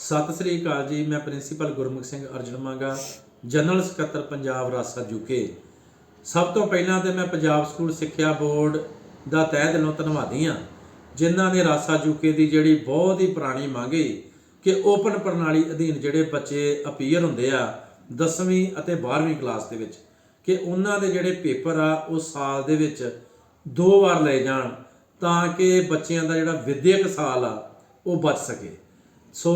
ਸਤਿ ਸ੍ਰੀ ਅਕਾਲ ਜੀ, ਮੈਂ ਪ੍ਰਿੰਸੀਪਲ ਗੁਰਮੁਖ ਸਿੰਘ ਅਰਜਨ ਮੰਗਾ, ਜਨਰਲ ਸਕੱਤਰ ਪੰਜਾਬ ਰਾਸਾ ਯੂਕੇ ਸਭ ਤੋਂ ਪਹਿਲਾਂ ਤੇ ਮੈਂ ਪੰਜਾਬ ਸਕੂਲ ਸਿੱਖਿਆ ਬੋਰਡ ਦਾ ਤਹਿ ਦਿਲੋਂ ਧੰਨਵਾਦੀ ਹਾਂ, ਜਿਨ੍ਹਾਂ ਨੇ ਰਾਸਾ ਯੂਕੇ ਦੀ ਜਿਹੜੀ ਬਹੁਤ ਹੀ ਪੁਰਾਣੀ ਮੰਗ ਹੈ ਕਿ ਓਪਨ ਪ੍ਰਣਾਲੀ ਅਧੀਨ ਜਿਹੜੇ ਬੱਚੇ ਅਪੀਅਰ ਹੁੰਦੇ ਆ 10ਵੀਂ ਅਤੇ 12ਵੀਂ ਕਲਾਸ ਦੇ ਵਿੱਚ, ਕਿ ਉਹਨਾਂ ਦੇ ਜਿਹੜੇ ਪੇਪਰ ਆ ਉਹ ਸਾਲ ਦੇ ਵਿੱਚ ਦੋ ਵਾਰ ਲਏ ਜਾਣ ਤਾਂ ਕਿ ਬੱਚਿਆਂ ਦਾ ਜਿਹੜਾ ਵਿਦਿਅਕ ਸਾਲ ਆ ਉਹ ਬਚ ਸਕੇ। ਸੋ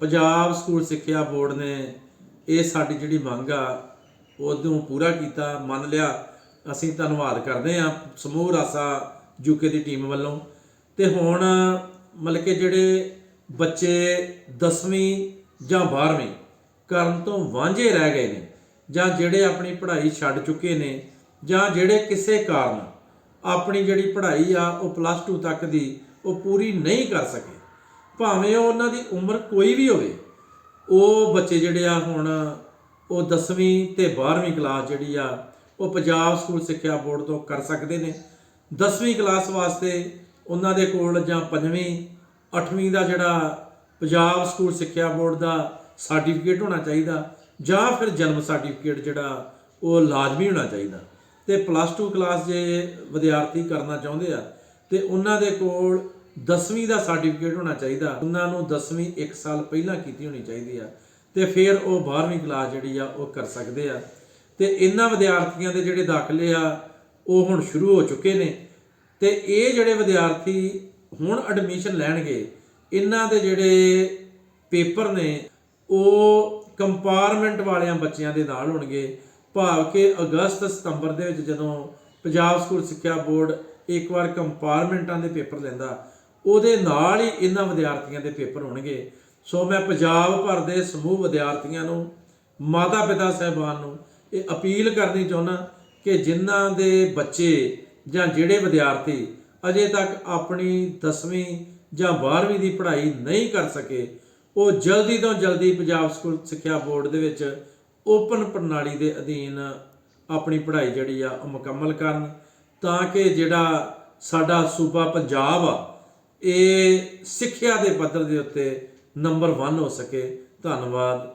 ਪੰਜਾਬ ਸਕੂਲ ਸਿੱਖਿਆ ਬੋਰਡ ਨੇ ਇਹ ਸਾਡੀ ਜਿਹੜੀ ਮੰਗ ਆ, ਉਹਨੂੰ ਪੂਰਾ ਕੀਤਾ, ਮੰਨ ਲਿਆ। ਅਸੀਂ ਧੰਨਵਾਦ ਕਰਦੇ ਹਾਂ ਸਮੂਹ ਰਾਸਾ ਯੂਕੇ ਦੀ ਟੀਮ ਵੱਲੋਂ। ਤੇ ਹੁਣ ਮਤਲਬ ਕਿ ਜਿਹੜੇ ਬੱਚੇ 10ਵੀਂ ਜਾਂ 12ਵੀਂ ਕਰਨ ਤੋਂ ਵਾਂਝੇ ਰਹਿ ਗਏ ਨੇ, ਜਾਂ ਜਿਹੜੇ ਆਪਣੀ ਪੜ੍ਹਾਈ ਛੱਡ ਚੁੱਕੇ ਨੇ, ਜਾਂ ਜਿਹੜੇ ਕਿਸੇ ਕਾਰਨ ਆਪਣੀ ਜਿਹੜੀ ਪੜ੍ਹਾਈ ਆ, ਉਹ ਪਲੱਸ 2 ਤੱਕ ਦੀ ਉਹ ਪੂਰੀ ਨਹੀਂ ਕਰ ਸਕੇ ਭਾਵੇਂ ਉਹਨਾਂ ਦੀ ਉਮਰ ਕੋਈ ਵੀ ਹੋਵੇ, ਉਹ ਬੱਚੇ ਜਿਹੜੇ ਆ ਹੁਣ, ਉਹ 10ਵੀਂ ਤੇ 12ਵੀਂ ਕਲਾਸ ਜਿਹੜੀ ਆ, ਉਹ ਪੰਜਾਬ ਸਕੂਲ ਸਿੱਖਿਆ ਬੋਰਡ ਤੋਂ ਕਰ ਸਕਦੇ ਨੇ। 10ਵੀਂ ਕਲਾਸ ਵਾਸਤੇ ਉਹਨਾਂ ਦੇ ਕੋਲ ਜਾਂ 5ਵੀਂ 8ਵੀਂ ਦਾ ਜਿਹੜਾ ਪੰਜਾਬ ਸਕੂਲ ਸਿੱਖਿਆ ਬੋਰਡ ਦਾ ਸਰਟੀਫਿਕੇਟ ਹੋਣਾ ਚਾਹੀਦਾ ਜਾਂ ਫਿਰ ਜਨਮ ਸਰਟੀਫਿਕੇਟ ਜਿਹੜਾ, ਉਹ ਲਾਜ਼ਮੀ ਹੋਣਾ ਚਾਹੀਦਾ। ਤੇ ਪਲੱਸ 2 ਕਲਾਸ ਜੇ ਵਿਦਿਆਰਥੀ ਕਰਨਾ ਚਾਹੁੰਦੇ ਆ, ਤੇ ਉਹਨਾਂ ਦੇ ਕੋਲ 10ਵੀਂ ਦਾ ਸਰਟੀਫਿਕੇਟ ਹੋਣਾ ਚਾਹੀਦਾ। ਉਹਨਾਂ ਨੂੰ 10ਵੀਂ 1 ਸਾਲ ਪਹਿਲਾਂ ਕੀਤੀ ਹੋਣੀ ਚਾਹੀਦੀ ਆ। ਤੇ ਫਿਰ ਉਹ 12ਵੀਂ ਕਲਾਸ ਜਿਹੜੀ ਆ, ਉਹ ਕਰ ਸਕਦੇ ਆ। ਤੇ ਇਹਨਾਂ ਵਿਦਿਆਰਥੀਆਂ ਦੇ ਜਿਹੜੇ ਦਾਖਲੇ ਆ, ਉਹ ਹੁਣ ਸ਼ੁਰੂ ਹੋ ਚੁੱਕੇ ਨੇ। ਤੇ ਇਹ ਜਿਹੜੇ ਵਿਦਿਆਰਥੀ ਹੁਣ ਐਡਮਿਸ਼ਨ ਲੈਣਗੇ, ਇਹਨਾਂ ਦੇ ਜਿਹੜੇ ਪੇਪਰ ਨੇ, ਉਹ ਕੰਪਾਰਟਮੈਂਟ ਵਾਲਿਆਂ ਬੱਚਿਆਂ ਦੇ ਨਾਲ ਹੋਣਗੇ। ਭਾਵ ਕਿ ਅਗਸਤ ਸਤੰਬਰ ਦੇ ਵਿੱਚ ਜਦੋਂ ਪੰਜਾਬ ਸਕੂਲ ਸਿੱਖਿਆ ਬੋਰਡ ਇੱਕ ਵਾਰ ਕੰਪਾਰਟਮੈਂਟਾਂ ਦੇ ਪੇਪਰ ਲੈਂਦਾ ਉਹਦੇ ਨਾਲ ਹੀ ਇਹਨਾਂ ਵਿਦਿਆਰਥੀਆਂ ਦੇ ਪੇਪਰ ਹੋਣਗੇ। ਸੋ ਮੈਂ ਪੰਜਾਬ ਭਰ ਦੇ ਸਮੂਹ ਵਿਦਿਆਰਥੀਆਂ ਨੂੰ, ਮਾਤਾ ਪਿਤਾ ਸਹਿਬਾਨ ਨੂੰ ਇਹ ਅਪੀਲ ਕਰਨੀ ਚਾਹੁੰਦਾ ਕਿ ਜਿਨ੍ਹਾਂ ਦੇ ਬੱਚੇ ਜਾਂ ਜਿਹੜੇ ਵਿਦਿਆਰਥੀ ਅਜੇ ਤੱਕ ਆਪਣੀ 10ਵੀਂ ਜਾਂ 12ਵੀਂ ਦੀ ਪੜ੍ਹਾਈ ਨਹੀਂ ਕਰ ਸਕੇ, ਉਹ ਜਲਦੀ ਤੋਂ ਜਲਦੀ ਪੰਜਾਬ ਸਕੂਲ ਸਿੱਖਿਆ ਬੋਰਡ ਦੇ ਵਿੱਚ ਓਪਨ ਪ੍ਰਣਾਲੀ ਦੇ ਅਧੀਨ ਆਪਣੀ ਪੜ੍ਹਾਈ ਜਿਹੜੀ ਆ ਉਹ ਮੁਕੰਮਲ ਕਰਨ ਤਾਂ ਕਿ ਜਿਹੜਾ ਸਾਡਾ ਸੂਬਾ ਪੰਜਾਬ ਆ ਇਹ ਸਿੱਖਿਆ ਦੇ ਪੱਧਰ ਦੇ ਉੱਤੇ ਨੰਬਰ 1 ਹੋ ਸਕੇ। ਧੰਨਵਾਦ।